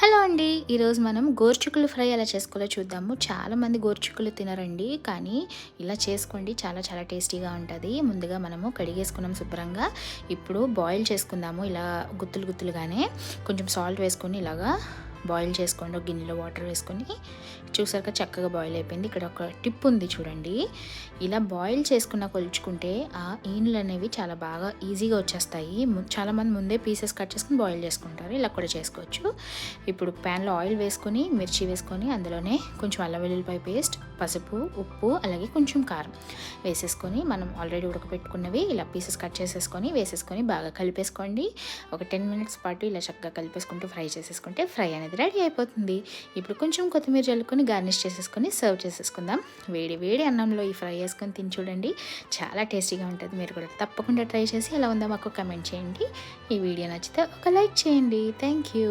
Hello అండి. ఈరోజు మనం గోర్చుకులు ఫ్రై ఎలా చేసుకోవాలో చూద్దాము. చాలామంది గోర్చుకులు తినరండి కానీ ఇలా చేసుకోండి చాలా చాలా టేస్టీగా ఉంటుంది. ముందుగా మనము కడిగేసుకున్నాం శుభ్రంగా. ఇప్పుడు బాయిల్ చేసుకుందాము ఇలా గుత్తులు గుత్తులుగానే. కొంచెం సాల్ట్ వేసుకొని ఇలాగా బాయిల్ చేసుకోండి ఒక గిన్నెలో వాటర్ వేసుకొని. చూసాక చక్కగా బాయిల్ అయిపోయింది. ఇక్కడ ఒక టిప్ ఉంది చూడండి. ఇలా బాయిల్ చేసుకున్న కొలుచుకుంటే ఆ ఈనులు అనేవి చాలా బాగా ఈజీగా వచ్చేస్తాయి. చాలామంది ముందే పీసెస్ కట్ చేసుకుని బాయిల్ చేసుకుంటారు. ఇలా కూడా చేసుకోవచ్చు. ఇప్పుడు ప్యాన్లో ఆయిల్ వేసుకొని మిర్చి వేసుకొని అందులోనే కొంచెం అల్లం వెల్లుల్లిపాయ పేస్ట్ పసుపు ఉప్పు అలాగే కొంచెం కారం వేసేసుకొని మనం ఆల్రెడీ ఉడకబెట్టుకున్నవి ఇలా పీసెస్ కట్ చేసేసుకొని వేసేసుకొని బాగా కలిపేసుకోండి. ఒక టెన్ మినిట్స్ పాటు ఇలా చక్కగా కలిపేసుకుంటూ ఫ్రై చేసేసుకుంటే ఫ్రై అనేది రెడీ అయిపోతుంది. ఇప్పుడు కొంచెం కొత్తిమీర చల్లుకొని గార్నిష్ చేసేసుకొని సర్వ్ చేసేసుకుందాం. వేడి వేడి అన్నంలో ఈ ఫ్రై చేసుకొని తిని చూడండి. చాలా టేస్టీగా ఉంటుంది. మీరు కూడా తప్పకుండా ట్రై చేసి ఎలా ఉందో మాకు కమెంట్ చేయండి. ఈ వీడియో నచ్చితే ఒక లైక్ చేయండి. Thank you.